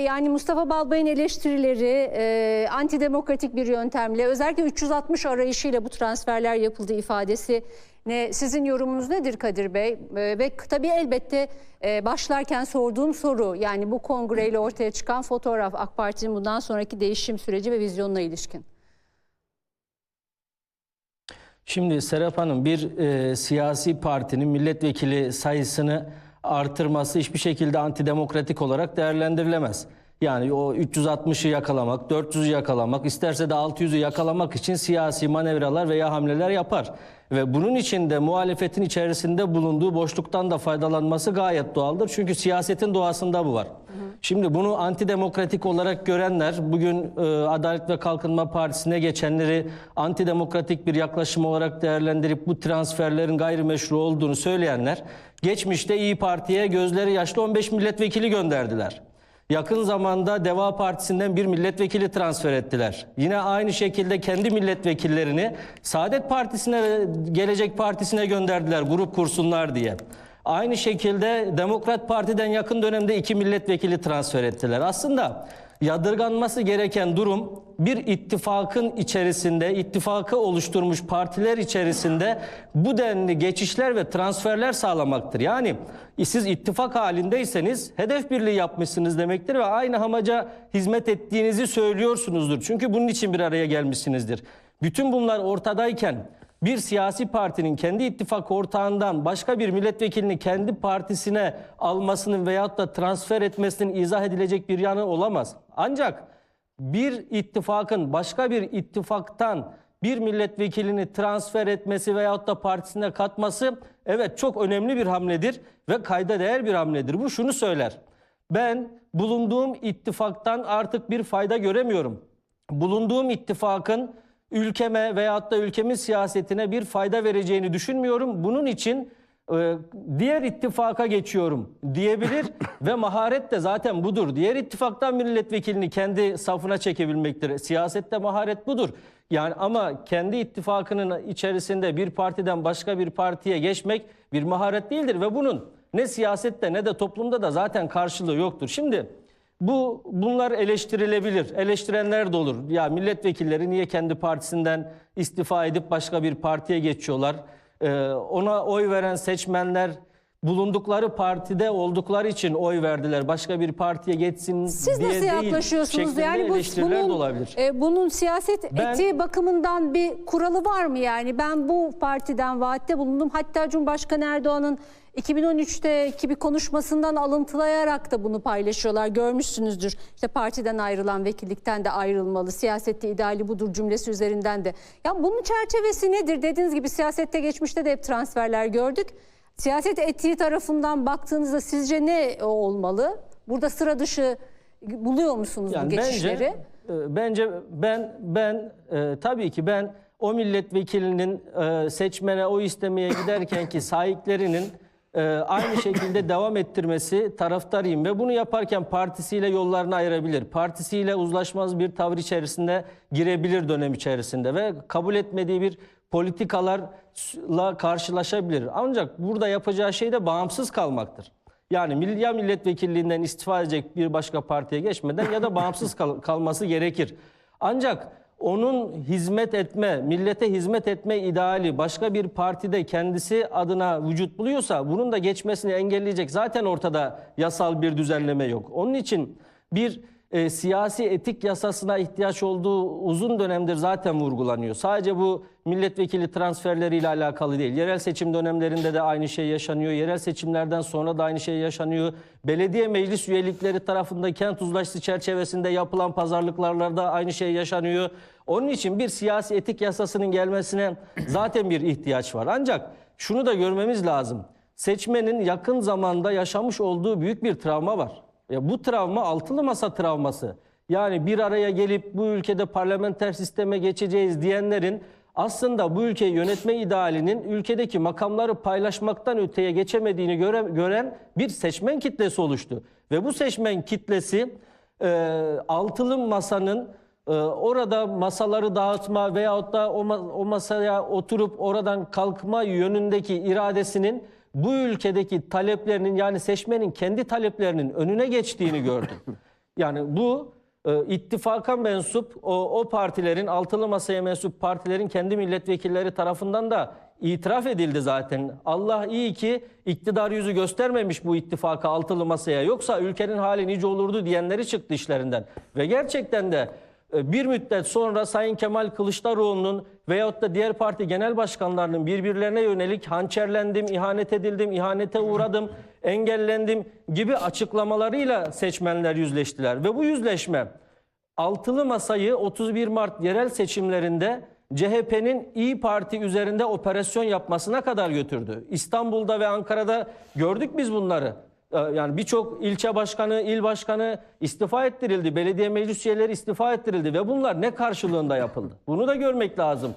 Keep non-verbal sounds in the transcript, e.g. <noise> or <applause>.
Yani Mustafa Balbay'ın eleştirileri e, antidemokratik bir yöntemle özellikle 360 arayışıyla bu transferler yapıldığı ifadesi ne sizin yorumunuz nedir Kadir Bey? E, ve tabii elbette e, başlarken sorduğum soru yani bu kongreyle ortaya çıkan fotoğraf AK Parti'nin bundan sonraki değişim süreci ve vizyonuna ilişkin. Şimdi Serap Hanım bir e, siyasi partinin milletvekili sayısını artırması hiçbir şekilde antidemokratik olarak değerlendirilemez. Yani o 360'ı yakalamak, 400'ü yakalamak, isterse de 600'ü yakalamak için siyasi manevralar veya hamleler yapar. Ve bunun için de muhalefetin içerisinde bulunduğu boşluktan da faydalanması gayet doğaldır. Çünkü siyasetin doğasında bu var. Şimdi bunu antidemokratik olarak görenler, bugün e, Adalet ve Kalkınma Partisi'ne geçenleri antidemokratik bir yaklaşım olarak değerlendirip bu transferlerin gayrimeşru olduğunu söyleyenler, geçmişte İyi Parti'ye gözleri yaşlı 15 milletvekili gönderdiler. Yakın zamanda Deva Partisi'nden bir milletvekili transfer ettiler. Yine aynı şekilde kendi milletvekillerini Saadet Partisi'ne Gelecek Partisi'ne gönderdiler grup kursunlar diye. Aynı şekilde Demokrat Parti'den yakın dönemde iki milletvekili transfer ettiler. Aslında yadırganması gereken durum bir ittifakın içerisinde, ittifakı oluşturmuş partiler içerisinde bu denli geçişler ve transferler sağlamaktır. Yani siz ittifak halindeyseniz hedef birliği yapmışsınız demektir ve aynı amaca hizmet ettiğinizi söylüyorsunuzdur. Çünkü bunun için bir araya gelmişsinizdir. Bütün bunlar ortadayken bir siyasi partinin kendi ittifak ortağından başka bir milletvekilini kendi partisine almasının veyahut da transfer etmesinin izah edilecek bir yanı olamaz. Ancak bir ittifakın başka bir ittifaktan bir milletvekilini transfer etmesi veyahut da partisine katması evet çok önemli bir hamledir ve kayda değer bir hamledir. Bu şunu söyler. Ben bulunduğum ittifaktan artık bir fayda göremiyorum. Bulunduğum ittifakın ülkeme veyahut da ülkemin siyasetine bir fayda vereceğini düşünmüyorum. Bunun için diğer ittifaka geçiyorum diyebilir <laughs> ve maharet de zaten budur. Diğer ittifaktan milletvekilini kendi safına çekebilmektir. Siyasette maharet budur. Yani ama kendi ittifakının içerisinde bir partiden başka bir partiye geçmek bir maharet değildir ve bunun ne siyasette ne de toplumda da zaten karşılığı yoktur. Şimdi bu bunlar eleştirilebilir. Eleştirenler de olur. Ya milletvekilleri niye kendi partisinden istifa edip başka bir partiye geçiyorlar? Ee, ona oy veren seçmenler bulundukları partide oldukları için oy verdiler. Başka bir partiye geçsin Siz diye nasıl değil yaklaşıyorsunuz? Yani bu, bunun, olabilir. e, bunun siyaset Ben- etiği bakımından bir kuralı var mı yani? Ben bu partiden vaatte bulundum. Hatta Cumhurbaşkanı Erdoğan'ın 2013'teki bir konuşmasından alıntılayarak da bunu paylaşıyorlar. Görmüşsünüzdür. İşte partiden ayrılan vekillikten de ayrılmalı. Siyasette ideali budur cümlesi üzerinden de. Ya bunun çerçevesi nedir? Dediğiniz gibi siyasette geçmişte de hep transferler gördük. Siyaset etiği tarafından baktığınızda sizce ne olmalı? Burada sıra dışı buluyor musunuz bu Yani geçişleri? bence e, bence ben ben e, tabii ki ben o milletvekilinin e, seçmene oy istemeye giderken ki <laughs> sahiplerinin e, aynı <coughs> şekilde devam ettirmesi taraftarıyım ve bunu yaparken partisiyle yollarını ayırabilir. Partisiyle uzlaşmaz bir tavır içerisinde girebilir dönem içerisinde ve kabul etmediği bir politikalarla karşılaşabilir. Ancak burada yapacağı şey de bağımsız kalmaktır. Yani ya milletvekilliğinden istifa edecek bir başka partiye geçmeden ya da bağımsız kal- kalması gerekir. Ancak onun hizmet etme, millete hizmet etme ideali başka bir partide kendisi adına vücut buluyorsa bunun da geçmesini engelleyecek zaten ortada yasal bir düzenleme yok. Onun için bir e, siyasi etik yasasına ihtiyaç olduğu uzun dönemdir zaten vurgulanıyor. Sadece bu milletvekili transferleriyle alakalı değil. Yerel seçim dönemlerinde de aynı şey yaşanıyor. Yerel seçimlerden sonra da aynı şey yaşanıyor. Belediye meclis üyelikleri tarafında kent uzlaşısı çerçevesinde yapılan pazarlıklarla da aynı şey yaşanıyor. Onun için bir siyasi etik yasasının gelmesine zaten bir ihtiyaç var. Ancak şunu da görmemiz lazım. Seçmenin yakın zamanda yaşamış olduğu büyük bir travma var. Ya bu travma altılı masa travması. Yani bir araya gelip bu ülkede parlamenter sisteme geçeceğiz diyenlerin aslında bu ülkeyi yönetme idealinin ülkedeki makamları paylaşmaktan öteye geçemediğini göre, gören bir seçmen kitlesi oluştu. Ve bu seçmen kitlesi e, altılı masanın orada masaları dağıtma veyahut da o, ma- o masaya oturup oradan kalkma yönündeki iradesinin bu ülkedeki taleplerinin yani seçmenin kendi taleplerinin önüne geçtiğini gördüm. <laughs> Yani bu e, ittifaka mensup o, o partilerin altılı masaya mensup partilerin kendi milletvekilleri tarafından da itiraf edildi zaten. Allah iyi ki iktidar yüzü göstermemiş bu ittifaka altılı masaya. Yoksa ülkenin hali nice olurdu diyenleri çıktı işlerinden. Ve gerçekten de bir müddet sonra Sayın Kemal Kılıçdaroğlu'nun veyahut da diğer parti genel başkanlarının birbirlerine yönelik hançerlendim, ihanet edildim, ihanete uğradım, engellendim gibi açıklamalarıyla seçmenler yüzleştiler. Ve bu yüzleşme altılı masayı 31 Mart yerel seçimlerinde CHP'nin İyi Parti üzerinde operasyon yapmasına kadar götürdü. İstanbul'da ve Ankara'da gördük biz bunları. Ee, Yani birçok ilçe başkanı, il başkanı istifa ettirildi. Belediye meclis üyeleri istifa ettirildi ve bunlar ne karşılığında yapıldı? Bunu da görmek lazım.